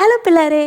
Hello பிள்ளாரே.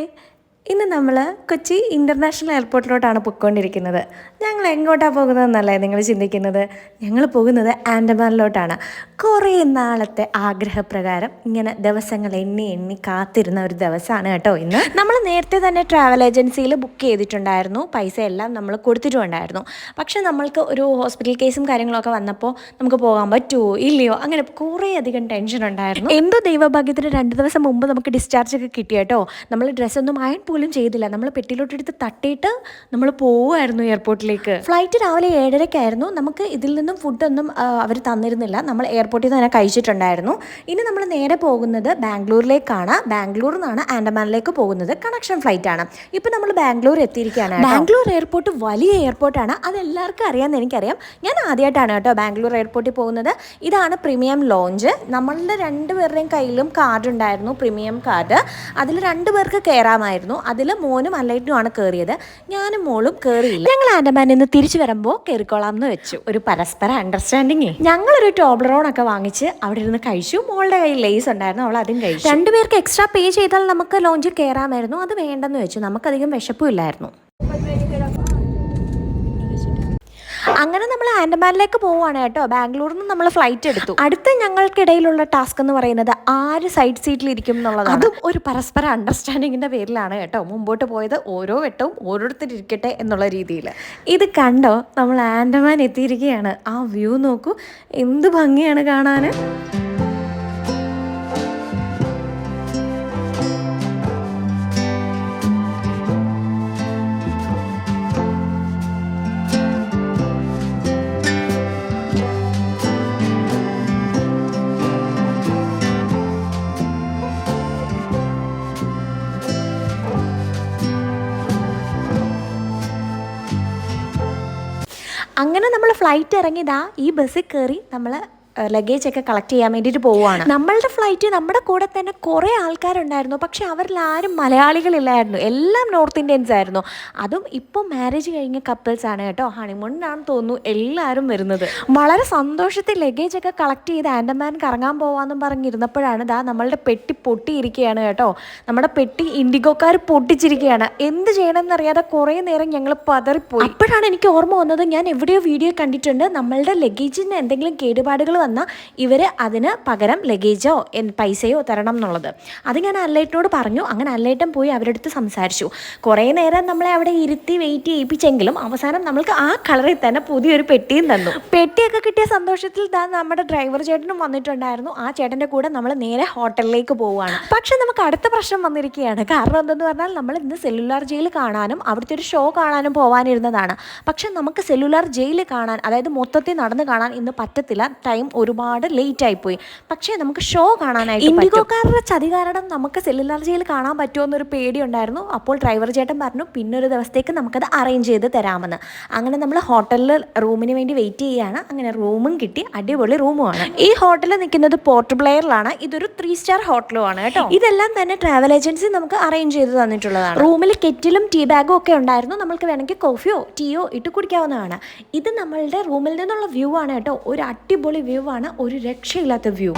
ഇന്ന് നമ്മൾ Kochi international എയർപോർട്ടിലോട്ടാണ് പൊയ്ക്കൊണ്ടിരിക്കുന്നത്. ഞങ്ങൾ എങ്ങോട്ടാണ് പോകുന്നതെന്നല്ലേ നിങ്ങൾ ചിന്തിക്കുന്നത്? ഞങ്ങൾ പോകുന്നത് ആൻഡമാനിലോട്ടാണ്. കുറേ നാളത്തെ ആഗ്രഹപ്രകാരം ഇങ്ങനെ ദിവസങ്ങൾ എണ്ണി എണ്ണി കാത്തിരുന്ന ഒരു ദിവസമാണ് കേട്ടോ ഇന്ന്. നമ്മൾ നേരത്തെ തന്നെ ട്രാവൽ ഏജൻസിയിൽ ബുക്ക് ചെയ്തിട്ടുണ്ടായിരുന്നു. പൈസ എല്ലാം നമ്മൾ കൊടുത്തിട്ടുണ്ടായിരുന്നു. പക്ഷെ നമ്മൾക്ക് ഒരു ഹോസ്പിറ്റൽ കേസും കാര്യങ്ങളൊക്കെ വന്നപ്പോൾ നമുക്ക് പോകാൻ പറ്റുമോ ഇല്ലയോ? അങ്ങനെ കുറേ അധികം ടെൻഷൻ ഉണ്ടായിരുന്നു. എന്തോ ദൈവഭാഗ്യത്തിന് രണ്ട് ദിവസം മുമ്പ് നമുക്ക് ഡിസ്ചാർജ് ഒക്കെ കിട്ടിയ കേട്ടോ. നമ്മൾ ഡ്രസ്സൊന്നും അയൺ പോലും ചെയ്തില്ല. നമ്മൾ പെട്ടിയിലോട്ടെടുത്ത് തട്ടിയിട്ട് നമ്മൾ പോവുമായിരുന്നു എയർപോർട്ടിലേക്ക്. ഫ്ലൈറ്റ് രാവിലെ ഏഴരയ്ക്കായിരുന്നു നമുക്ക് ഇതിൽ നിന്നും ഫുഡൊന്നും അവർ തന്നിരുന്നില്ല. നമ്മൾ എയർപോർട്ടിൽ നിന്ന് തന്നെ കഴിച്ചിട്ടുണ്ടായിരുന്നു. ഇനി നമ്മൾ നേരെ പോകുന്നത് ബാംഗ്ലൂരിലേക്കാണ്. ബാംഗ്ലൂരിൽ നിന്നാണ് ആൻഡമാനിലേക്ക് പോകുന്നത് കണക്ഷൻ ഫ്ലൈറ്റ് ആണ് ഇപ്പം നമ്മൾ ബാംഗ്ലൂർ എത്തിയിരിക്കുകയാണ് ബാംഗ്ലൂർ എയർപോർട്ട് വലിയ എയർപോർട്ടാണ്. അതെല്ലാവർക്കും അറിയാമെന്ന് എനിക്കറിയാം. ഞാൻ ആദ്യമായിട്ടാണ് കേട്ടോ ബാംഗ്ലൂർ എയർപോർട്ടിൽ പോകുന്നത്. ഇതാണ് പ്രീമിയം ലോഞ്ച്. നമ്മളുടെ രണ്ടുപേരുടെയും കയ്യിലും കാർഡ് ഉണ്ടായിരുന്നു പ്രീമിയം കാർഡ്. അതിൽ രണ്ടുപേർക്ക് കയറാമായിരുന്നു അതിൽ മോനും അല്ലൈറ്റുമാണ് കയറിയത് ഞാനും മോളും കയറിയില്ല ഞങ്ങൾ ആൻഡമാൻ നിന്ന് തിരിച്ചു വരുമ്പോൾ കയറിക്കോളാം എന്ന് വെച്ചു. ഒരു പരസ്പര അണ്ടർസ്റ്റാൻഡിങ് ഞങ്ങളൊരു ടോബ്ലറോൺ ഒക്കെ വാങ്ങിച്ച് അവിടെ ഇരുന്ന് കഴിച്ചു. മോളുടെ കയ്യിൽ ലേസ് ഉണ്ടായിരുന്നു. അവൾ അതും കഴിച്ചു. രണ്ടുപേർക്ക് എക്സ്ട്രാ പേ ചെയ്താൽ നമുക്ക് ലോഞ്ചിൽ കയറാമായിരുന്നു അത് വേണ്ടെന്ന് വെച്ചു. നമുക്കധികം വിശപ്പും ഇല്ലായിരുന്നു. അങ്ങനെ നമ്മൾ ആൻഡമാനിലേക്ക് പോവുകയാണ് കേട്ടോ. ബാംഗ്ലൂരിൽ നിന്ന് നമ്മൾ ഫ്ലൈറ്റ് എടുത്തു. അടുത്ത ഞങ്ങൾക്കിടയിലുള്ള ടാസ്ക് എന്ന് പറയുന്നത് ആര് സൈഡ് സീറ്റിൽ ഇരിക്കും എന്നുള്ളതാണ്. അതും ഒരു പരസ്പര അണ്ടർസ്റ്റാൻഡിങ്ങിന്റെ പേരിലാണ് കേട്ടോ. മുമ്പോട്ട് പോയത് ഓരോ വെട്ടവും ഓരോരുത്തരിക്കട്ടെ എന്നുള്ള രീതിയിൽ ഇത് കണ്ടോ? നമ്മൾ ആൻഡമാൻ എത്തിയിരിക്കുകയാണ്. ആ വ്യൂ നോക്കൂ. എന്ത് ഭംഗിയാണ് കാണാൻ അങ്ങനെ നമ്മൾ ഫ്ലൈറ്റ് ഇറങ്ങിയതാ ഈ ബസ്സിൽ കയറി നമ്മൾ ലഗേജ് ഒക്കെ കളക്ട് ചെയ്യാൻ വേണ്ടിയിട്ട് പോവുകയാണ് നമ്മളുടെ ഫ്ലൈറ്റ് നമ്മുടെ കൂടെ തന്നെ കുറേ ആൾക്കാരുണ്ടായിരുന്നു. പക്ഷെ അവരിൽ ആരും മലയാളികളില്ലായിരുന്നു എല്ലാം നോർത്ത് ഇന്ത്യൻസ് ആയിരുന്നു. അതും ഇപ്പോൾ മാരേജ് കഴിഞ്ഞ കപ്പിൾസ് ആണ് കേട്ടോ. ഹണിമൂണിനാണെന്ന് തോന്നുന്നു എല്ലാവരും വരുന്നത്. വളരെ സന്തോഷത്തിൽ ലഗേജ് ഒക്കെ കളക്ട് ചെയ്ത് ആൻഡമാൻ കറങ്ങാൻ പോവാന്നും പറഞ്ഞിരുന്നപ്പോഴാണ് ദാ നമ്മളുടെ പെട്ടി പൊട്ടിയിരിക്കുകയാണ് കേട്ടോ. നമ്മുടെ പെട്ടി ഇൻഡിഗോക്കാർ പൊട്ടിച്ചിരിക്കുകയാണ്. എന്ത് ചെയ്യണമെന്ന് അറിയാതെ കുറേ നേരം ഞങ്ങൾ പതറിപ്പോയി. അപ്പോഴാണ് എനിക്ക് ഓർമ്മ വന്നത് ഞാൻ എവിടെയോ വീഡിയോ കണ്ടിട്ടുണ്ട്. നമ്മളുടെ ലഗേജിന് എന്തെങ്കിലും കേടുപാടുകൾ വന്നാൽ ഇവർ അതിന് പകരം ലഗേജോ പൈസയോ തരണം എന്നുള്ളത്. അത് ഞാൻ അല്ലേട്ടനോട് പറഞ്ഞു. അങ്ങനെ അല്ലേട്ടൻ പോയി അവരുടെ അടുത്ത് സംസാരിച്ചു. കുറേ നേരം നമ്മളെ അവിടെ ഇരുത്തി വെയിറ്റ് ചെയ്യിപ്പിച്ചെങ്കിലും അവസാനം നമ്മൾക്ക് ആ കളറിൽ തന്നെ പുതിയൊരു പെട്ടിയും തന്നു. പെട്ടിയൊക്കെ കിട്ടിയ സന്തോഷത്തിൽ താൻ നമ്മുടെ ഡ്രൈവർ ചേട്ടനും വന്നിട്ടുണ്ടായിരുന്നു. ആ ചേട്ടന്റെ കൂടെ നമ്മൾ നേരെ ഹോട്ടലിലേക്ക് പോവുകയാണ്. പക്ഷെ നമുക്ക് അടുത്ത പ്രശ്നം വന്നിരിക്കുകയാണ്. കാരണം എന്തെന്ന് പറഞ്ഞാൽ നമ്മൾ ഇന്ന് സെല്ലുലാർ ജയിൽ കാണാനും അവിടുത്തെ ഒരു ഷോ കാണാനും പോകാനിരുന്നതാണ് പക്ഷെ നമുക്ക് സെല്ലുലാർ ജയിൽ കാണാൻ അതായത് മൊത്തത്തിൽ നടന്ന് കാണാൻ ഇന്ന് പറ്റത്തില്ല. ടൈം ഒരുപാട് ലേറ്റ് ആയിപ്പോയി. പക്ഷേ നമുക്ക് ഷോ കാണാനായിട്ട് ഇൻഡിഗോക്കാരുടെ ചതി കാരണം നമുക്ക് സെല്ലുലാർ ജയിൽ കാണാൻ പറ്റുമോ എന്നൊരു പേടി ഉണ്ടായിരുന്നു അപ്പോൾ ഡ്രൈവർ ചേട്ടൻ പറഞ്ഞു പിന്നെ ഒരു ദിവസത്തേക്ക് നമുക്കത് അറേഞ്ച് ചെയ്ത് തരാമെന്ന്. അങ്ങനെ നമ്മൾ ഹോട്ടലിൽ റൂമിന് വേണ്ടി വെയിറ്റ് ചെയ്യുകയാണ്. അങ്ങനെ റൂമും കിട്ടി. അടിപൊളി റൂമുമാണ് ഈ ഹോട്ടലിൽ നിൽക്കുന്നത് പോർട്ട് ബ്ലെയറിലാണ് ഇതൊരു ത്രീ സ്റ്റാർ ഹോട്ടലും ആണ് കേട്ടോ. ഇതെല്ലാം തന്നെ ട്രാവൽ ഏജൻസി നമുക്ക് അറേഞ്ച് ചെയ്ത് തന്നിട്ടുള്ളതാണ്. റൂമിൽ കെറ്റിലും ടീ ബാഗും ഒക്കെ ഉണ്ടായിരുന്നു. നമ്മൾക്ക് വേണമെങ്കിൽ കോഫിയോ ടീയോ ഇട്ട് കുടിക്കാവുന്നതാണ്. ഇത് നമ്മളുടെ റൂമിൽ നിന്നുള്ള വ്യൂ ആണ് കേട്ടോ. ഒരു അടിപൊളി വ്യൂ ആണ് ഒരു രക്ഷയില്ലാത്ത വ്യൂ.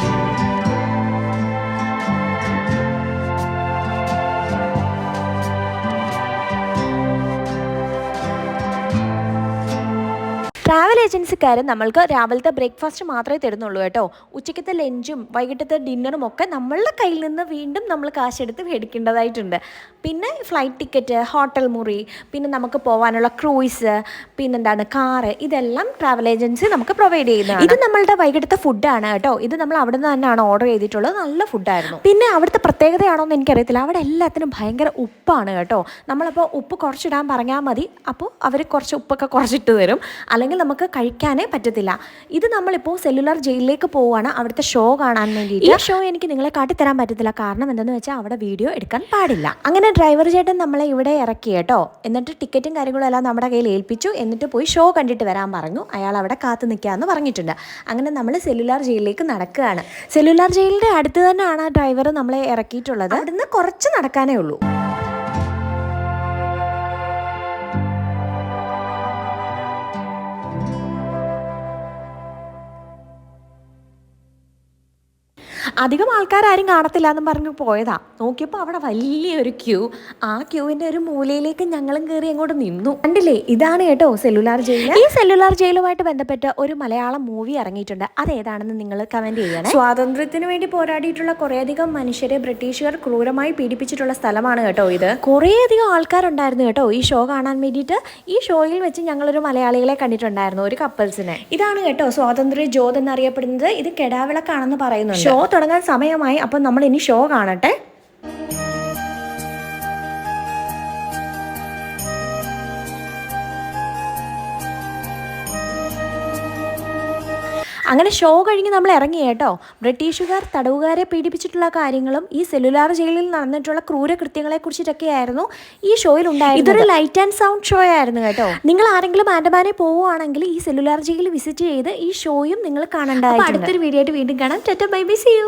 ട്രാവൽ ഏജൻസിക്കാർ നമ്മൾക്ക് രാവിലത്തെ ബ്രേക്ക്ഫാസ്റ്റ് മാത്രമേ തരുന്നുള്ളൂ കേട്ടോ. ഉച്ചയ്ക്കത്തെ ലഞ്ചും വൈകിട്ടത്തെ ഡിന്നറും ഒക്കെ നമ്മളുടെ കയ്യിൽ നിന്ന് വീണ്ടും നമ്മൾ കാശെടുത്ത് മേടിക്കേണ്ടതായിട്ടുണ്ട്. പിന്നെ ഫ്ലൈറ്റ് ടിക്കറ്റ് ഹോട്ടൽ മുറി പിന്നെ നമുക്ക് പോകാനുള്ള ക്രൂയിസ് പിന്നെന്താണ് കാറ് ഇതെല്ലാം ട്രാവൽ ഏജൻസി നമുക്ക് പ്രൊവൈഡ് ചെയ്യുന്നതാണ്. ഇത് നമ്മളുടെ വൈകിട്ടത്തെ ഫുഡാണ് കേട്ടോ. ഇത് നമ്മൾ അവിടെ നിന്ന് തന്നെയാണ് ഓർഡർ ചെയ്തിട്ടുള്ളത്. നല്ല ഫുഡായിരുന്നു പിന്നെ അവിടുത്തെ പ്രത്യേകതയാണോ എന്ന് എനിക്കറിയത്തില്ല. അവിടെ എല്ലാത്തിനും ഭയങ്കര ഉപ്പാണ് കേട്ടോ. നമ്മളപ്പോൾ ഉപ്പ് കുറച്ചിടാൻ പറഞ്ഞാൽ മതി. അപ്പോൾ അവർ കുറച്ച് ഉപ്പൊക്കെ കുറച്ചിട്ട് തരും. അല്ലെങ്കിൽ നമുക്ക് കഴിക്കാനേ പറ്റത്തില്ല. ഇത് നമ്മളിപ്പോൾ സെല്ലുലാർ ജയിലിലേക്ക് പോവുകയാണ്. അവിടുത്തെ ഷോ കാണാൻ വേണ്ടിയിട്ട്. ഈ ഷോ എനിക്ക് നിങ്ങളെ കാട്ടിത്തരാൻ പറ്റത്തില്ല. കാരണം എന്തെന്ന് വെച്ചാൽ അവിടെ വീഡിയോ എടുക്കാൻ പാടില്ല. അങ്ങനെ ഡ്രൈവർ ചേട്ടൻ നമ്മളെ ഇവിടെ ഇറക്കി കേട്ടോ. എന്നിട്ട് ടിക്കറ്റും കാര്യങ്ങളും എല്ലാം നമ്മുടെ കയ്യിൽ ഏൽപ്പിച്ചു. എന്നിട്ട് പോയി ഷോ കണ്ടിട്ട് വരാൻ പറഞ്ഞു. അയാൾ അവിടെ കാത്തു നിൽക്കാമെന്ന് പറഞ്ഞിട്ടുണ്ട്. അങ്ങനെ നമ്മൾ സെല്ലുലാർ ജയിലിലേക്ക് നടക്കുകയാണ്. സെല്ലുലാർ ജയിലിന്റെ അടുത്ത് തന്നെയാണ് ഡ്രൈവർ നമ്മളെ ഇറക്കിയിട്ടുള്ളത്. അവിടുന്ന് കുറച്ച് നടക്കാനേ ഉള്ളൂ. അധികം ആൾക്കാരും കാണത്തില്ല എന്ന് പറഞ്ഞ് പോയതാ. നോക്കിയപ്പോൾ അവിടെ വലിയൊരു ക്യൂ. ആ ക്യൂവിന്റെ ഒരു മൂലയിലേക്ക് ഞങ്ങളും കയറി അങ്ങോട്ട് നിന്നു. കണ്ടില്ലേ? ഇതാണ് കേട്ടോ സെല്ലുലാർ ജയിൽ. ഈ സെല്ലുലാർ ജയിലുമായിട്ട് ബന്ധപ്പെട്ട് ഒരു മലയാളം മൂവി ഇറങ്ങിയിട്ടുണ്ട്. അതേതാണെന്ന് നിങ്ങൾ കമന്റ് ചെയ്യണം. സ്വാതന്ത്ര്യത്തിന് വേണ്ടി പോരാടിയിട്ടുള്ള കുറേയധികം മനുഷ്യരെ ബ്രിട്ടീഷുകാർ ക്രൂരമായി പീഡിപ്പിച്ചിട്ടുള്ള സ്ഥലമാണ് കേട്ടോ ഇത്. കുറേയധികം ആൾക്കാരുണ്ടായിരുന്നു കേട്ടോ ഈ ഷോ കാണാൻ വേണ്ടിയിട്ട്. ഈ ഷോയിൽ വെച്ച് ഞങ്ങളൊരു മലയാളികളെ കണ്ടിട്ടുണ്ടായിരുന്നു ഒരു കപ്പിൾസിനെ. ഇതാണ് കേട്ടോ സ്വാതന്ത്ര്യ ജ്യോത് എന്നറിയപ്പെടുന്നത്. ഇത് കെടാവിളക്കാണെന്ന് പറയുന്നു ഷോ തുടങ്ങാൻ സമയമായി. അപ്പം നമ്മൾ ഇനി ഷോ കാണട്ടെ. അങ്ങനെ ഷോ കഴിഞ്ഞ് നമ്മൾ ഇറങ്ങി കേട്ടോ. ബ്രിട്ടീഷുകാർ തടവുകാരെ പീഡിപ്പിച്ചിട്ടുള്ള കാര്യങ്ങളും ഈ സെല്ലുലാർ ജയിലിൽ നടന്നിട്ടുള്ള ക്രൂരകൃത്യങ്ങളെ കുറിച്ചിട്ടൊക്കെയായിരുന്നു ഈ ഷോയിൽ ഉണ്ടായിരുന്നത്. ഇതൊരു ലൈറ്റ് ആൻഡ് സൗണ്ട് ഷോ ആയിരുന്നു കേട്ടോ. നിങ്ങൾ ആരെങ്കിലും ആൻഡമാനെ പോവുകയാണെങ്കിൽ ഈ സെല്ലുലാർ ജയിൽ വിസിറ്റ് ചെയ്ത് ഈ ഷോയും നിങ്ങൾ കാണണ്ടായിരുന്നു. അടുത്തൊരു വീഡിയോ ആയിട്ട് വീണ്ടും കാണാം. Tata bye bye see you.